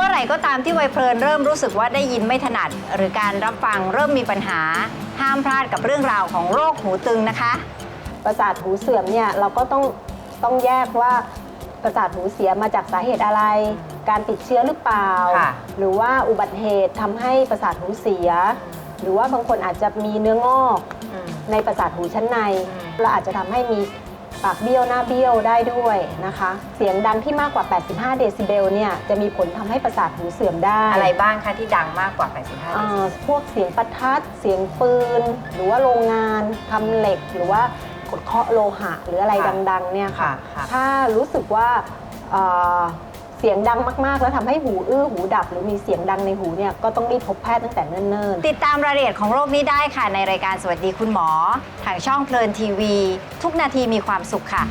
มื่อไหร่ก็ตามที่วัยเพลินเริ่มรู้สึกว่าได้ยินไม่ถนัด หรือการรับฟังเริ่มมีปัญหา ห้ามพลาดกับเรื่องราวของโรคหูตึงนะคะ ประสาทหูเสื่อมเนี่ยเราก็ต้องต้องแยกว่าประสาทหูเสียมาจากสาเหตุอะไร การติดเชื้อหรือเปล่า ค่ะ หรือว่าอุบัติเหตุทำให้ประสาทหูเสีย หรือว่าบางคนอาจจะมีเนื้องอก ในประสาทหูชั้นในอืมเราอาจจะทำให้มี ปากเบี้ยวหน้าเบี้ยวได้ด้วยนะคะ เสียงดังที่มากกว่า 85 เดซิเบลเนี่ยจะมีผลทำให้ประสาทหูเสื่อมได้อะไรบ้างคะที่ดังมากกว่า 85เอ่อพวกเสียงประทัด เสียงปืน หรือว่าโรงงานทำเหล็ก หรือว่ากดเคาะโลหะ หรืออะไรค่ะดังๆเนี่ยค่ะ ค่ะค่ะ ถ้ารู้สึกว่าเอ่อ เสียงดังมากๆ แล้วทำให้หูอื้อหูดับ หรือมีเสียงดังในหูเนี่ยก็ต้องรีบพบแพทย์ตั้งแต่เนิ่นๆติดตามรายละเอียดของโรคนี้ได้ค่ะในรายการสวัสดีคุณหมอ ทางช่องเพลินทีวี ทุกนาทีมีความสุขค่ะ